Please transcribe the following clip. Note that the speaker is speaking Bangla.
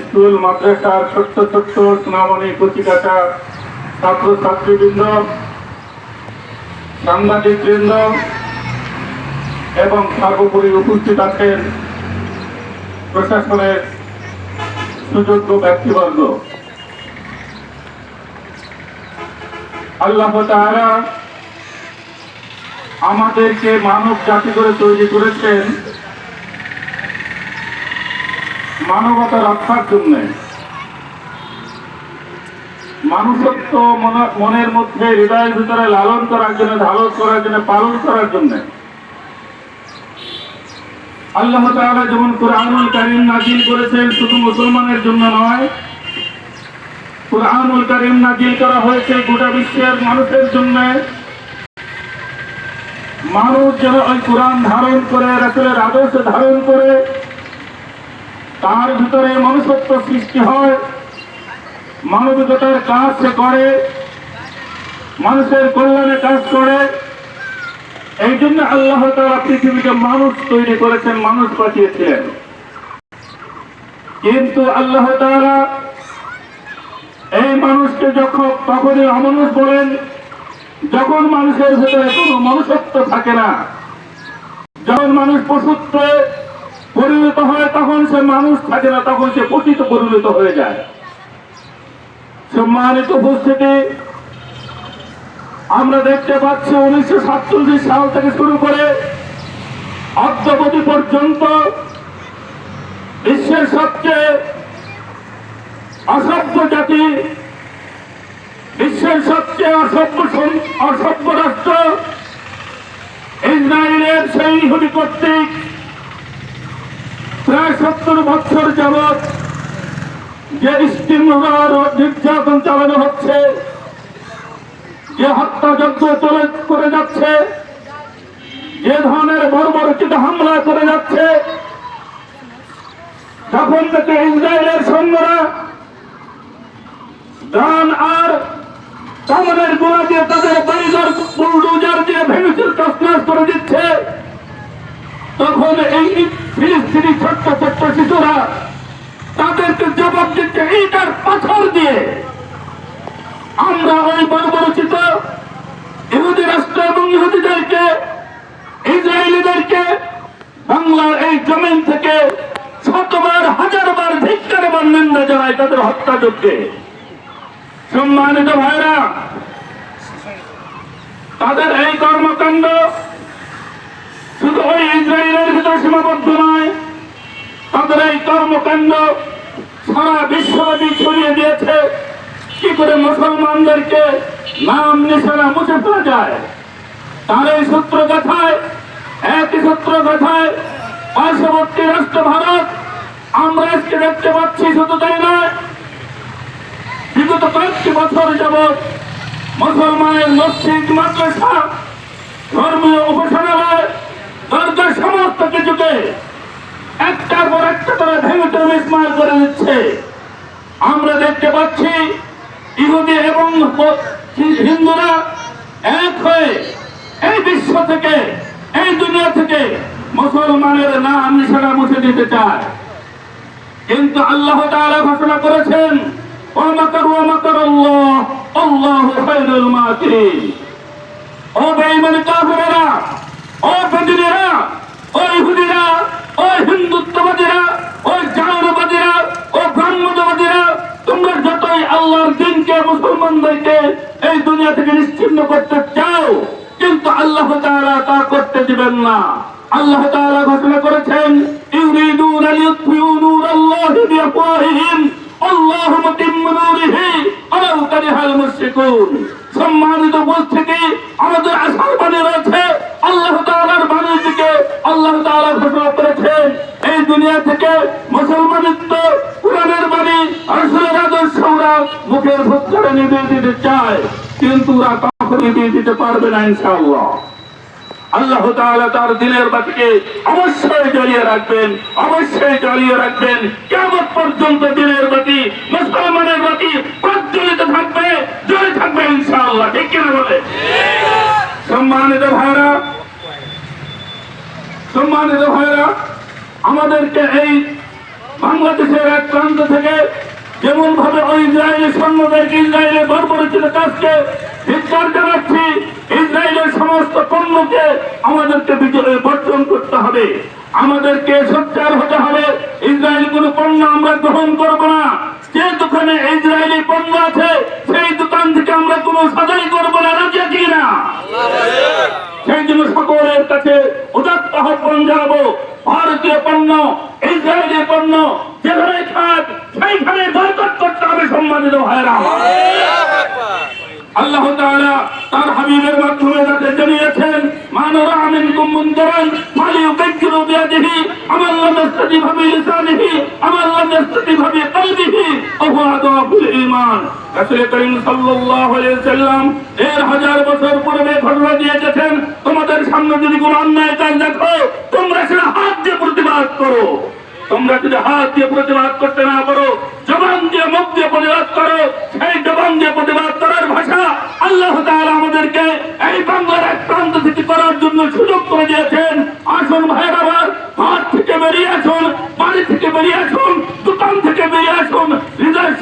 স্কুল, মাদ্রাসার ছোট্ট ছোট্ট সোনামণি কচিকাটা ছাত্র ছাত্রীবৃন্দ সাংবাদিক বৃন্দ এবং সর্বোপরি উপস্থিত আছেন প্রশাসনের সুযোগ্য ব্যক্তিবর্গ। আল্লাহ তাআলা আমাদেরকে মানব জাতি করে তৈরি করেছেন। মানবতা রক্ষার জন্য। মানুষত্ব মন- মনের মধ্যে হৃদয়ের ভিতরে লালন করার জন্য, ধারণ করার জন্য, পালন করার জন্য। আল্লাহ তাআলা যেমন কোরআনুল কারীম নাজিল করেছেন, শুধু মুসলমানের জন্য নয়, কোরআনুল কারীম নাজিল করা হয়েছে গোটা বিশ্বের মানুষের জন্য। মানুষ যেন ওই কোরআন ধারণ করে, রাসূলের আদর্শ ধারণ করে তার ভিতরে মনুষ্যত্ব সৃষ্টি হয়। মানবিকতার কাজ সে করে, মানুষের কল্যাণে কাজ করে। এই জন্য আল্লাহ তারা পৃথিবীকে মানুষ তৈরি করেছেন, মানুষ পাঠিয়েছিলেন। কিন্তু আল্লাহ তারা এই মানুষকে যখন, তখনই অমানুষ বলেন, যখন মানুষের ভিতরে কোনো মনুষ্যত্ব থাকে না, যখন মানুষ পশুত্বে পরিণত হয় তখন সে মানুষ থাকে না, তখন সে পতিত পরিণত হয়ে যায়। সম্মানিত উপস্থিতি, আমরা দেখতে পাচ্ছি উনিশশো সাতচল্লিশ সাল থেকে শুরু করে অদ্যবধি পর্যন্ত বিশ্বের সবচেয়ে অসভ্য জাতি, বিশ্বের সবচেয়ে অসভ্য অসভ্য রাষ্ট্র, ইসরায়েলের সেই ইহুদি কর্তৃক সত্তর বছর যাবৎ যে স্টিমুলার ও নির্যাতন চালানো হচ্ছে, যে হত্যাযজ্ঞ চলে, করে যাচ্ছে, যে ধরনের বর্বরচিত হামলা করে যাচ্ছে, তখন থেকে ইসরায়েলের সৈন্যরা গান আর কামনের গোড়া দিয়ে তাদের বাড়িঘর, বুলডোজার দিয়ে ভেঙেছিল তসনাস করে দিচ্ছে। তখন এই ফিলিস্তিনি ছোট্ট ছোট্ট শিশুরা তাদেরকে জবাব দিচ্ছে এইটার পাথর দিয়ে। আমরা ওই বর্বরচিত ইহুদি রাষ্ট্র এবং ইহুদিদেরকে, ইসরায়েলিদেরকে বাংলার এই জমিন থেকে শতবার, হাজারবার ধিক্কারবার নিন্দা জানায় তাদের হত্যাযজ্ঞে। সম্মানিত ভাইরা তাদের এই কর্মকাণ্ড শুধু ওই ইসরায়েলের কর্মকাণ্ড সারা বিশ্বব্যাপী ছড়িয়ে দিয়েছে। কি করে মুসলমানদেরকে নাম নিশানা মুছে ফেলা যায়? তার এই সূত্র কথায়, একই সূত্র কথায়, পার্শ্ববর্তী রাষ্ট্র ভারত, আমরা আজকে দেখতে পাচ্ছি শুধু তাই নয়, বিগত কয়েকটি বছর যাব মুসলমানের মসজিদ, মাদ্রাসা, ধর্মীয় উপাসনালয় দরকার সমস্ত কিছুকে একটার পর একটা করে ভেঙে ইসমাল করে দিচ্ছে। আমরা দেখতে পাচ্ছি ইহুদি এবং হিন্দুরা এক হয়ে এই বিশ্ব থেকে, এই দুনিয়া থেকে মুসলমানের নাম নিশানা মুছে দিতে চায়। কিন্তু আল্লাহ তাআলা ঘোষণা করেছেন ওয়ামাকার ওয়ামাকার আল্লাহ, আল্লাহু খায়রুল ও বেঈমান কাফেরেরা, ও বেদিনেরা ও ইহুদিরা ও হিন্দুত্ববাদীরা ও জাতীয়বাদীরা ও ব্রাহ্মণবাদীরা তোমরা যতই আল্লাহর দিনকে মুসলমানদেরকে এই দুনিয়া থেকে নিশ্চিন্ন করতে চাও, কিন্তু আল্লাহ তাআলা তা করতে দিবেন না। আল্লাহ তাআলা ঘোষণা করেছেন এই দুনিয়া থেকে মুখের ভোগ করে নিভিয়ে দিতে চায়, কিন্তু কখনো দিতে পারবে না ইনশাআল্লাহ। আল্লাহ তাআলা তার দিনের বাতিকে অবশ্যই জ্বালিয়ে রাখবেন, অবশ্যই জ্বালিয়ে রাখবেন। কেমন পর্যন্ত দিনের বাতি, মুসলমানের বাতি প্রজ্বলিত থাকবে, জ্বলে থাকবে ইনশাআল্লাহ। ঠিক কিনা বলে? সম্মানিত ভাইরা সম্মানিত ভাইরা আমাদেরকে এই বাংলাদেশের এক প্রান্ত থেকে যেমন ভাবে ওই ইসরায়েলের সৈন্যদেরকে ইসরায়েলের বর্বরচিত কাজকে ধিক্কার জানাচ্ছি ইসরায়েলের সমস্ত পণ্যকে আমাদেরকে বর্জন করতে হবে। আমাদেরকে সোচ্চার হতে হবে। ইসরায়েল কোন পণ্য আমরা গ্রহণ করব না। যে দোকানে ইসরায়েলি পণ্য আছে, সেই দোকান থেকে আমরা কোনো সাজাই করব না, রাজি আছি না সেই জন্য সকলের কাছে উদাত্ত আহ্বান জানাব। ভারতীয় পণ্য, ইসরায়েলি পণ্য যেখানে থাক সেইখানে বয়কট করতে হবে সম্মানিত ভাইরা আমার। আল্লাহ তাআলা তার হাবিবের মাধ্যমে তাদের জানিয়েছেন মানরা মুনকারান মালি ইউকাইকিরু বিয়াদিহি আমার ইস্তাতি ভাবি লিসানিহি, আমার ইস্তাতি ভাবি কলবিহি রাসূল করিম সাল্লাল্লাহু আলাইহি সাল্লাম এর হাজার বছর পূর্বে ঘটনা দিয়ে গেছেন তোমাদের সামনে যদি কোনো অন্যায় কাজ দেখো, তোমরা সেটা হাত দিয়ে প্রতিবাদ করো। তোমরা যদি হাত দিয়ে প্রতিবাদ করতে না পারো, জবান দিয়ে মুখ দিয়ে প্রতিবাদ করো, সেই জবান দিয়ে প্রতিবাদ করার ভাষা আল্লাহ তাআলা আমাদেরকে এই বাংলার এক প্রান্ত থেকে করার জন্য সুযোগ করে দিয়েছেন। আসুন ভাইয়ের আবার, হাত থেকে বেরিয়ে আসুন, বাড়ি থেকে বেরিয়ে আসুন, দোকান থেকে বেরিয়ে আসুন, হৃদয়